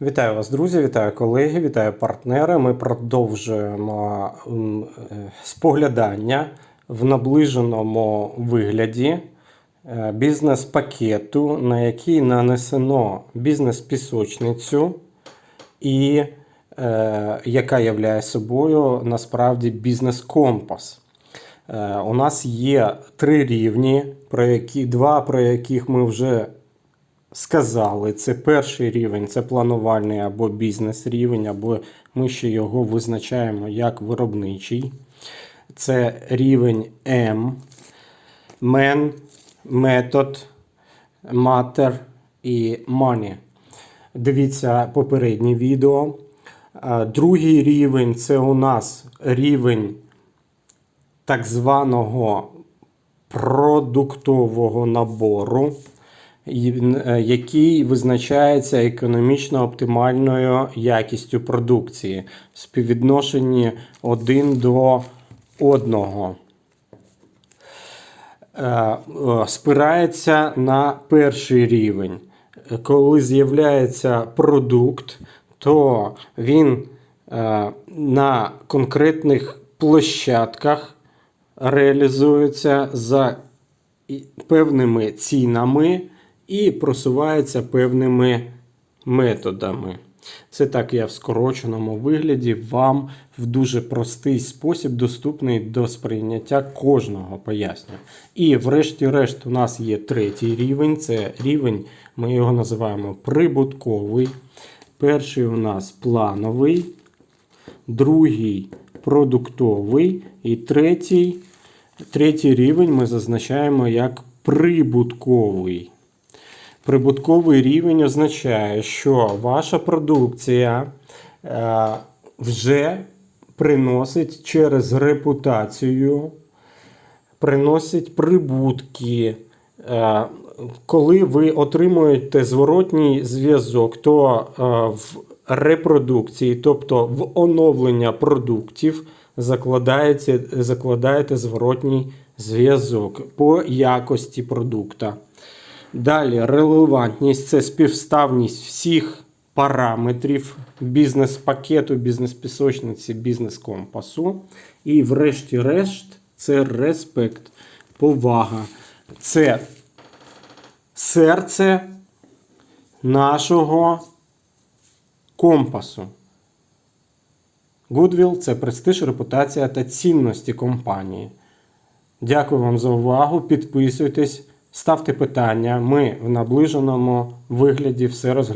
Вітаю вас, друзі, вітаю колеги, вітаю партнери. Ми продовжуємо е, споглядання в наближеному вигляді е, бізнес-пакету, на який нанесено бізнес-пісочницю, і е, яка являє собою насправді бізнес-компас. Е, У нас є три рівні, про які, два про яких ми вже сказали. Це перший рівень, це планувальний або бізнес-рівень, або ми ще його визначаємо як виробничий. Це рівень М, мен, метод, matter і money. Дивіться попереднє відео. Другий рівень це у нас рівень так званого продуктового набору, який визначається економічно оптимальною якістю продукції співвідношенні один до одного. Е, е, Спирається на перший рівень. Е, Коли з'являється продукт, то він е, на конкретних площадках реалізується за певними цінами і просувається певними методами. Це так я в скороченому вигляді вам в дуже простий спосіб доступний до сприйняття кожного пояснення. І врешті-решт у нас є третій рівень. Це рівень, ми його називаємо прибутковий. Перший у нас плановий, другий продуктовий і третій, третій рівень ми зазначаємо як прибутковий. Прибутковий рівень означає, що ваша продукція е, вже приносить через репутацію, приносить прибутки. Е, Коли ви отримуєте зворотній зв'язок, то е, в репродукції, тобто в оновлення продуктів, закладаєте, закладаєте зворотній зв'язок по якості продукта. Далі релевантність це співставність всіх параметрів бізнес-пакету, бізнес-пісочниці, бізнес-компасу. І, врешті-решт, це респект, повага. Це серце нашого компасу. Goodwill – це престиж, репутація та цінності компанії. Дякую вам за увагу. Підписуйтесь, ставте питання. Ми в наближеному вигляді все розглядаємо.